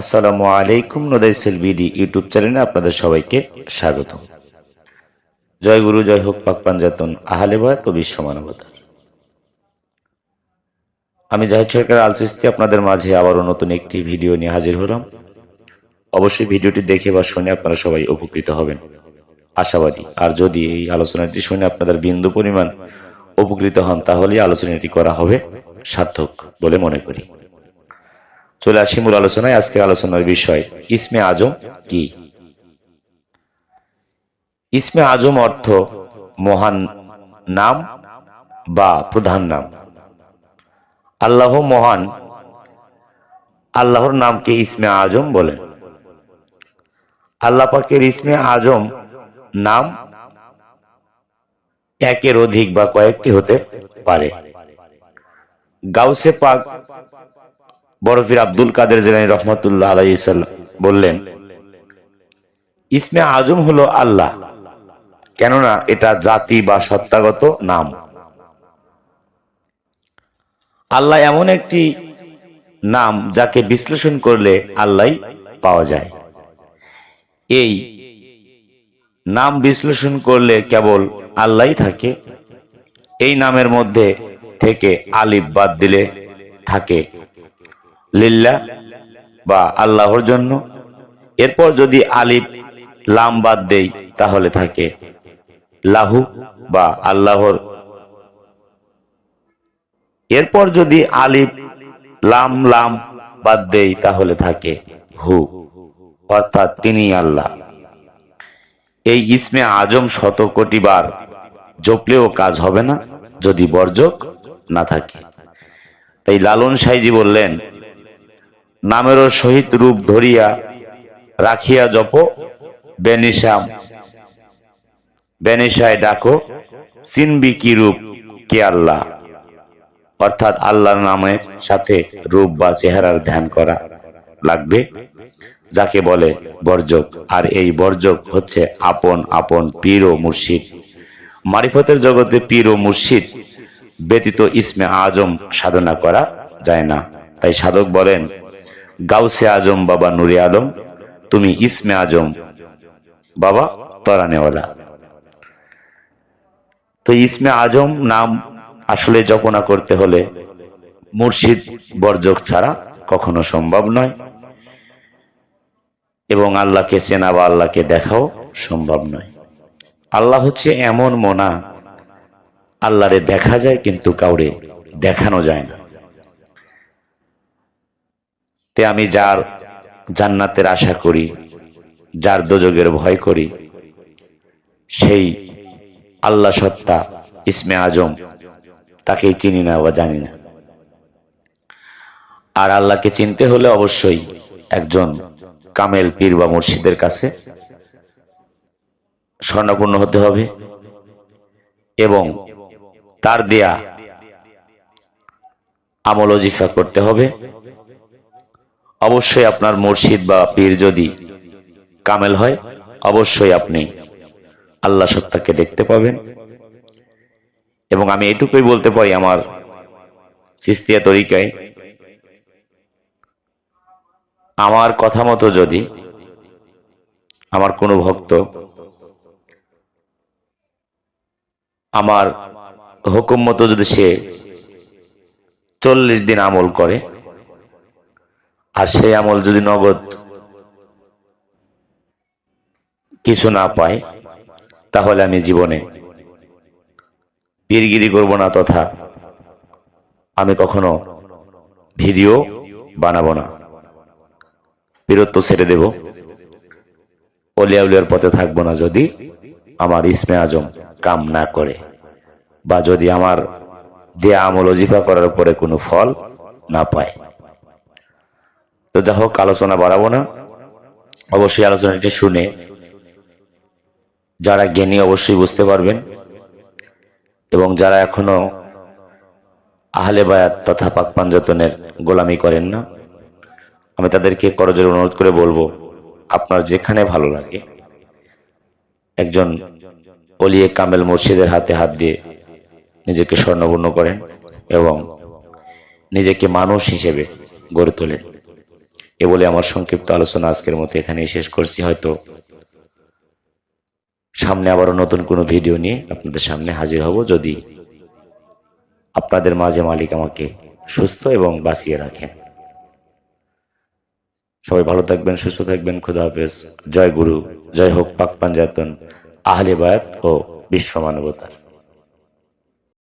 আসসালামু আলাইকুম নদাইসেল BD YouTube চ্যানেলে আপনাদের সবাইকে স্বাগত জয় গুরু, জয় হোক পাক পাঞ্জাতন আহলে বয়াত ও বিশ্ব মানবতার আমি জাহিদ সরকার আলচিস্তি আপনাদের মাঝে আবারও নতুন একটি ভিডিও নিয়ে হাজির হলাম। অবশ্যই ভিডিওটি দেখে বা শুনে আপনারা সবাই উপকৃত হবেন। আশাবাদী। আর যদি এই আলোচনাটি শুনে আপনাদের বিন্দু পরিমাণ উপকৃত হন, তাহলেই আলোচনাটি করা হবে সার্থক বলে মনে করি। চলে আসি মূল আলোচনায়। আজকের আলোচনার বিষয়, ইসমে আজম কি? ইসমে আজম অর্থ মহান নাম বা প্রধান নাম। আল্লাহ মহান, আল্লাহর নামকে ইসমে আজম বলেন আল্লাহ পাকের ইসমে আজম নাম একের অধিক বা কয়েকটি হতে পারে। গাউসে পাক বরফির আব্দুল কাদের জেলানি রহমতুল্লাহ আলাইসাল্লাম বললেন, ইসমে আজম হলো আল্লাহ, কেননা এটা জাতি বা সত্তাগত নাম। আল্লাহ এমন একটি নাম যাকে বিশ্লেষণ করলে আল্লাহ পাওয়া যায়। এই নাম বিশ্লেষণ করলে কেবল আল্লাহ থাকে, এই নামের মধ্যে থেকে আলিফ বাদ দিলে থাকে। লিল্লা বা আল্লাহর জন্য। এরপর যদি আলিফ, লাম বাদ দেই, তাহলে থাকে লাহু বা আল্লাহর। এরপর যদি আলিফ, লাম লাম বাদ দেই, তাহলে থাকে হু, অর্থাৎ তিনি আল্লাহ। এই ইসমে আজম শত কোটি বার জপলেও কাজ হবে না, যদি বর্জক না থাকে। তাই লালন সাইজি বললেন নামেরও সহিত রূপ ধরিয়া রাখিয়া জপ। বেনিসাম বেনিসায় ডাকো, চিনবি কি রূপ, কে আল্লাহ? অর্থাৎ আল্লাহর নামের সাথে রূপ বা চেহারার ধ্যান করা লাগবে। যাকে বলে বর্জক, আর এই বর্জক হচ্ছে আপন আপন পীর ও মুর্শিদ। মারিফতের জগতে পীর ও মুর্শিদ ব্যতীত ইসমে আজম সাধনা করা যায় না। তাই সাধক বলেন গাউসে আজম বাবা নুরে আলম তুমি ইসমে আজম বাবা তরানেওয়ালা। তো ইসমে আজম নাম আসলে জপনা করতে হলে মুর্শিদ বর্জক ছাড়া কখনো সম্ভব নয়। এবং আল্লাহকে চেনা বা আল্লাহকে দেখাও সম্ভব নয়। আল্লাহ হচ্ছে এমন মোনা, আল্লাহরে দেখা যায় কিন্তু কাউরে দেখানো যায় না। তে আমি যার জান্নাতের আশা করি, যার দোজগের ভয় করি, সেই আল্লাহ সত্তা ইসমে আজম, তাকেই চিনি না বা জানি না। আর আল্লাহকে চিনতে হলে অবশ্যই একজন কামেল পীর বা মুর্শিদের কাছে স্বর্ণপূর্ণ হতে হবে এবং তার দেয়া আমল অজিফা করতে হবে। অবশ্যই আপনার মুর্শিদ বা পীর যদি কামেল হয়, অবশ্যই আপনি আল্লাহ সত্তাকে দেখতে পাবেন। এবং আমি এটুকুই বলতে পারি আমার সিস্তিয়া তরিকায়, আমার কথা মতো যদি আমার কোনো ভক্ত আমার হুকুম মতো যদি সে চল্লিশ দিন আমল করে আর সেই আমল যদি নগদ কিছু না পায়, তাহলে আমি জীবনে পীরগিরি করব না তথা আমি কখনো ভিডিও বানাবো না। বীরত্ব ছেড়ে দেব। অলিয়া উলিয়ার পথে থাকব না যদি আমার ইসমে আজম কাম না করে বা যদি আমার দেয়া আমল অজিফা করার পরে কোনো ফল না পায়। তো যা হোক, আলোচনা বাড়াবো না। অবশ্যই আলোচনাটি শুনে যারা জ্ঞানী অবশ্যই বুঝতে পারবেন এবং যারা এখনও আহলে বায়াত তথা পাক পাঞ্জতনের গোলামি করেন না, আমি তাদেরকে করজোর অনুরোধ করে বলব, আপনার যেখানে ভালো লাগে, একজন অলিয়ে কামেল মুর্শিদের হাতে হাত দিয়ে নিজেকে স্বর্ণপূর্ণ করেন এবং নিজেকে মানুষ হিসেবে গড়ে তোলেন। এ বলে আমার সংক্ষিপ্ত আলোচনা আজকের মতো এখানেই শেষ করছি। হয়তো সামনে আবারও নতুন কোনো ভিডিও নিয়ে আপনাদের সামনে হাজির হব। যদি আপনাদের মাঝে মালিক আমাকে সুস্থ এবং বাঁচিয়ে রাখেন। সবাই ভালো থাকবেন, সুস্থ থাকবেন। খুদা হাফেজ। জয় গুরু, জয় হোক পাক পাঞ্জাতন, আহলে বায়াত ও বিশ্ব মানবতার।